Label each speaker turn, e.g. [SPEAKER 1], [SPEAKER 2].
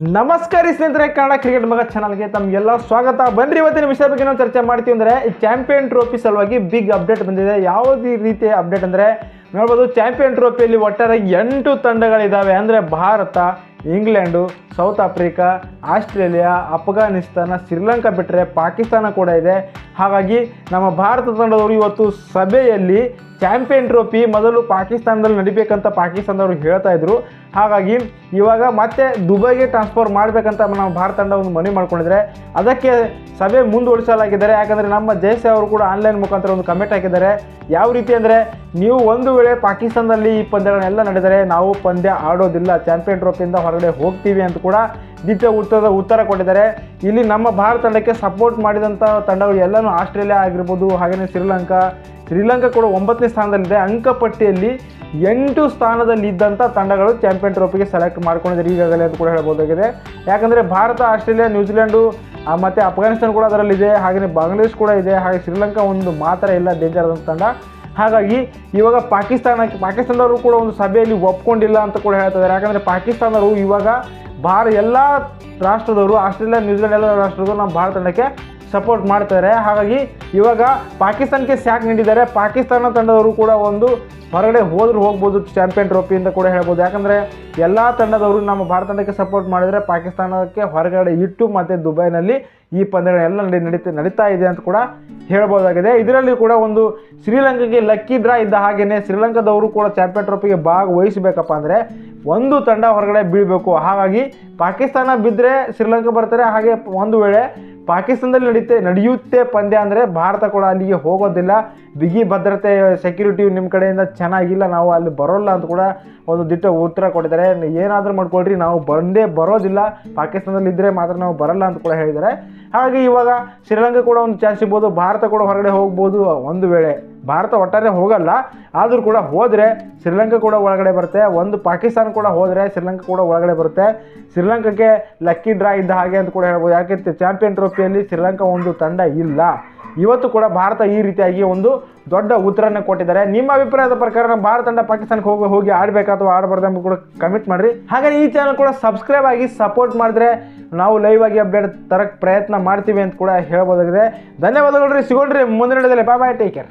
[SPEAKER 1] ನಮಸ್ಕಾರ ಸ್ನೇಹಿತರೆ, ಕನ್ನಡ ಕ್ರಿಕೆಟ್ ಮಗ ಚಾನಲ್ಗೆ ತಮ್ಗೆಲ್ಲ ಸ್ವಾಗತ. ಬನ್ರಿ, ಇವತ್ತಿನ ವಿಷಯ ಬಗ್ಗೆ ನಾವು ಚರ್ಚೆ ಮಾಡ್ತೀವಿ ಅಂದರೆ ಚಾಂಪಿಯನ್ ಟ್ರೋಫಿ ಸಲುವಾಗಿ ಬಿಗ್ ಅಪ್ಡೇಟ್ ಬಂದಿದೆ. ಯಾವುದೇ ರೀತಿಯ ಅಪ್ಡೇಟ್ ಅಂದರೆ, ನೋಡ್ಬೋದು, ಚಾಂಪಿಯನ್ ಟ್ರೋಫಿಯಲ್ಲಿ ಒಟ್ಟಾರೆ ಎಂಟು ತಂಡಗಳಿದ್ದಾವೆ ಅಂದರೆ, Bharat, England, South Africa, Australia, Afghanistan, Sri Lanka ಬಿಟ್ಟರೆ ಪಾಕಿಸ್ತಾನ ಕೂಡ ಇದೆ. ಹಾಗಾಗಿ, ನಮ್ಮ ಭಾರತ ತಂಡದವರು ಇವತ್ತು ಸಭೆಯಲ್ಲಿ ಚಾಂಪಿಯನ್ ಟ್ರೋಫಿ ಮೊದಲು ಪಾಕಿಸ್ತಾನದಲ್ಲಿ ನಡಿಬೇಕಂತ ಪಾಕಿಸ್ತಾನದವರು ಹೇಳ್ತಾ ಇದ್ರು. ಹಾಗಾಗಿ ಇವಾಗ ಮತ್ತೆ ದುಬೈಗೆ ಟ್ರಾನ್ಸ್ಫರ್ ಮಾಡಬೇಕಂತ ನಮ್ಮ ಭಾರತ ತಂಡ ಒಂದು ಮನವಿ ಮಾಡ್ಕೊಂಡಿದ್ದಾರೆ ಅದಕ್ಕೆ ಸಭೆ ಮುಂದುವರಿಸಲಾಗಿದ್ದಾರೆ, ಯಾಕಂದರೆ ನಮ್ಮ ಜಯಸ ಅವರು ಕೂಡ ಆನ್ಲೈನ್ ಮುಖಾಂತರ ಒಂದು ಕಮೆಂಟ್ ಹಾಕಿದ್ದಾರೆ. ಯಾವ ರೀತಿ ಅಂದರೆ ನೀವು ಒಂದು ವೇಳೆ ಪಾಕಿಸ್ತಾನದಲ್ಲಿ ಈ ಪಂದ್ಯಗಳನ್ನೆಲ್ಲ ನಡೆದರೆ ನಾವು ಪಂದ್ಯ ಆಡೋದಿಲ್ಲ, ಚಾಂಪಿಯನ್ ಟ್ರೋಫಿಯಿಂದ ಹೊರಗಡೆ ಹೋಗ್ತೀವಿ ಅಂತ ಕೂಡ ದಿಟ್ಟ ಉತ್ತರದ ಉತ್ತರ ಕೊಟ್ಟಿದ್ದಾರೆ. ಇಲ್ಲಿ ನಮ್ಮ ಭಾರತ ತಂಡಕ್ಕೆ ಸಪೋರ್ಟ್ ಮಾಡಿದಂಥ ತಂಡಗಳು ಎಲ್ಲನೂ ಆಸ್ಟ್ರೇಲಿಯಾ ಆಗಿರ್ಬೋದು ಹಾಗೆಯೇ ಶ್ರೀಲಂಕಾ ಶ್ರೀಲಂಕಾ ಕೂಡ ಒಂಬತ್ತನೇ ಸ್ಥಾನದಲ್ಲಿದೆ. ಅಂಕಪಟ್ಟಿಯಲ್ಲಿ ಎಂಟು ಸ್ಥಾನದಲ್ಲಿದ್ದಂಥ ತಂಡಗಳು ಚಾಂಪಿಯನ್ ಟ್ರೋಫಿಗೆ ಸೆಲೆಕ್ಟ್ ಮಾಡ್ಕೊಂಡಿದ್ದಾರೆ. ಈಗಾಗಲೇ ಅಂತ ಕೂಡ ಹೇಳ್ಬೋದಾಗಿದೆ. ಯಾಕಂದರೆ ಭಾರತ, ಆಸ್ಟ್ರೇಲಿಯಾ, ನ್ಯೂಜಿಲೆಂಡು ಮತ್ತು ಅಫ್ಘಾನಿಸ್ತಾನ ಕೂಡ ಅದರಲ್ಲಿದೆ. ಹಾಗೆಯೇ ಬಾಂಗ್ಲಾದೇಶ್ ಕೂಡ ಇದೆ. ಹಾಗೆ ಶ್ರೀಲಂಕಾ ಒಂದು ಮಾತ್ರ ಇಲ್ಲ ಡೇಂಜರ್ ತಂಡ. ಹಾಗಾಗಿ ಇವಾಗ ಪಾಕಿಸ್ತಾನಕ್ಕೆ ಪಾಕಿಸ್ತಾನದವರು ಕೂಡ ಒಂದು ಸಭೆಯಲ್ಲಿ ಒಪ್ಕೊಂಡಿಲ್ಲ ಅಂತ ಕೂಡ ಹೇಳ್ತಾ ಇದ್ದಾರೆ ಯಾಕಂದರೆ ಪಾಕಿಸ್ತಾನದವರು ಇವಾಗ ಭಾರ ಎಲ್ಲ ರಾಷ್ಟ್ರದವರು, ಆಸ್ಟ್ರೇಲಿಯಾ, ನ್ಯೂಜಿಲೆಂಡ್ ಎಲ್ಲ ರಾಷ್ಟ್ರದವರು ನಮ್ಮ ಭಾರತ ತಂಡಕ್ಕೆ ಸಪೋರ್ಟ್ ಮಾಡ್ತಾರೆ. ಹಾಗಾಗಿ ಇವಾಗ ಪಾಕಿಸ್ತಾನಕ್ಕೆ ಸ್ಯಾಕ್ ನೀಡಿದ್ದಾರೆ. ಪಾಕಿಸ್ತಾನ ತಂಡದವರು ಕೂಡ ಒಂದು ಹೊರಗಡೆ ಹೋದ್ರೂ ಹೋಗ್ಬೋದು, ಚಾಂಪಿಯನ್ ಟ್ರೋಫಿ ಅಂತ ಕೂಡ ಹೇಳ್ಬೋದು. ಯಾಕಂದರೆ ಎಲ್ಲ ತಂಡದವರು ನಮ್ಮ ಭಾರತ ತಂಡಕ್ಕೆ ಸಪೋರ್ಟ್ ಮಾಡಿದರೆ ಪಾಕಿಸ್ತಾನಕ್ಕೆ ಹೊರಗಡೆ ಇಟ್ಟು ಮತ್ತು ದುಬೈನಲ್ಲಿ ಈ ಪಂದ್ಯಗಳೆಲ್ಲ ನಡೆ ನಡೀತಾ ನಡೀತಾ ಇದೆ ಅಂತ ಕೂಡ ಹೇಳ್ಬೋದಾಗಿದೆ. ಇದರಲ್ಲಿ ಕೂಡ ಒಂದು ಶ್ರೀಲಂಕಾಗೆ ಲಕ್ಕಿ ಡ್ರಾ ಇದ್ದ ಹಾಗೆಯೇ ಶ್ರೀಲಂಕಾದವರು ಕೂಡ ಚಾಂಪಿಯನ್ ಟ್ರೋಫಿಗೆ ಭಾಗವಹಿಸಬೇಕಪ್ಪ ಅಂದರೆ ಒಂದು ತಂಡ ಹೊರಗಡೆ ಬೀಳಬೇಕು. ಹಾಗಾಗಿ ಪಾಕಿಸ್ತಾನ ಬಿದ್ದರೆ ಶ್ರೀಲಂಕಾ ಬರ್ತಾರೆ. ಹಾಗೆ ಒಂದು ವೇಳೆ ಪಾಕಿಸ್ತಾನದಲ್ಲಿ ನಡೀತೆ, ನಡೆಯುತ್ತೆ ಪಂದ್ಯ ಅಂದರೆ ಭಾರತ ಕೂಡ ಅಲ್ಲಿಗೆ ಹೋಗೋದಿಲ್ಲ. ಬಿಗಿ ಭದ್ರತೆ ಸೆಕ್ಯೂರಿಟಿ ನಿಮ್ಮ ಕಡೆಯಿಂದ ಚೆನ್ನಾಗಿಲ್ಲ. ನಾವು ಅಲ್ಲಿ ಬರೋಲ್ಲ ಅಂತ ಕೂಡ ಒಂದು ದಿಟ್ಟ ಉತ್ತರ ಕೊಟ್ಟಿದ್ದಾರೆ. ಏನಾದರೂ ಮಾಡ್ಕೊಳ್ರಿ, ನಾವು ಬಂದೇ ಬರೋದಿಲ್ಲ. ಪಾಕಿಸ್ತಾನದಲ್ಲಿ ಇದ್ದರೆ ಮಾತ್ರ ನಾವು ಬರಲ್ಲ ಅಂತ ಕೂಡ ಹೇಳಿದ್ದಾರೆ. ಹಾಗಾಗಿ ಇವಾಗ ಶ್ರೀಲಂಕಾ ಕೂಡ ಒಂದು ಚಾನ್ಸ್ ಸಿಗ್ಬೋದು. ಭಾರತ ಕೂಡ ಹೊರಗಡೆ ಹೋಗ್ಬೋದು ಒಂದು ವೇಳೆ. ಭಾರತ ಒಟ್ಟಾರೆ ಹೋಗಲ್ಲ. ಆದರೂ ಕೂಡ ಹೋದರೆ ಶ್ರೀಲಂಕಾ ಕೂಡ ಒಳಗಡೆ ಬರುತ್ತೆ. ಒಂದು ಪಾಕಿಸ್ತಾನ ಕೂಡ ಹೋದರೆ ಶ್ರೀಲಂಕಾ ಕೂಡ ಒಳಗಡೆ ಬರುತ್ತೆ. ಶ್ರೀಲಂಕಾಕ್ಕೆ ಲಕ್ಕಿ ಡ್ರಾ ಇದ್ದ ಹಾಗೆ ಅಂತ ಕೂಡ ಹೇಳ್ಬೋದು. ಯಾಕೆ ಚಾಂಪಿಯನ್ ಟ್ರೋಫಿಯಲ್ಲಿ ಶ್ರೀಲಂಕಾ ಒಂದು ತಂಡ ಇಲ್ಲ. ಇವತ್ತು ಕೂಡ ಭಾರತ ಈ ರೀತಿಯಾಗಿ ಒಂದು ದೊಡ್ಡ ಉತ್ತರನ ಕೊಟ್ಟಿದ್ದಾರೆ. ನಿಮ್ಮ ಅಭಿಪ್ರಾಯದ ಪ್ರಕಾರ ನಮ್ಮ ಭಾರತ ತಂಡ ಪಾಕಿಸ್ತಾನಕ್ಕೆ ಹೋಗಿ ಹೋಗಿ ಆಡಬೇಕಾ ಅಥವಾ ಆಡಬಾರ್ದು ಅಂತ ಕೂಡ ಕಮೆಂಟ್ ಮಾಡಿರಿ. ಹಾಗೆ ಈ ಚಾನಲ್ ಕೂಡ ಸಬ್ಸ್ಕ್ರೈಬ್ ಆಗಿ ಸಪೋರ್ಟ್ ಮಾಡಿದ್ರೆ ನಾವು ಲೈವ್ ಆಗಿ ಅಪ್ಡೇಟ್ ತರಕ್ಕೆ ಪ್ರಯತ್ನ ಮಾಡ್ತೀವಿ ಅಂತ ಕೂಡ ಹೇಳ್ಬೋದಾಗಿದೆ. ಧನ್ಯವಾದಗಳು ರೀ. ಸಿಗೋಣ್ರಿ. ಮುಂದಿನ ಬಾಯ್ ಬಾಯ್ ಟೇಕ್ ಕೇರ್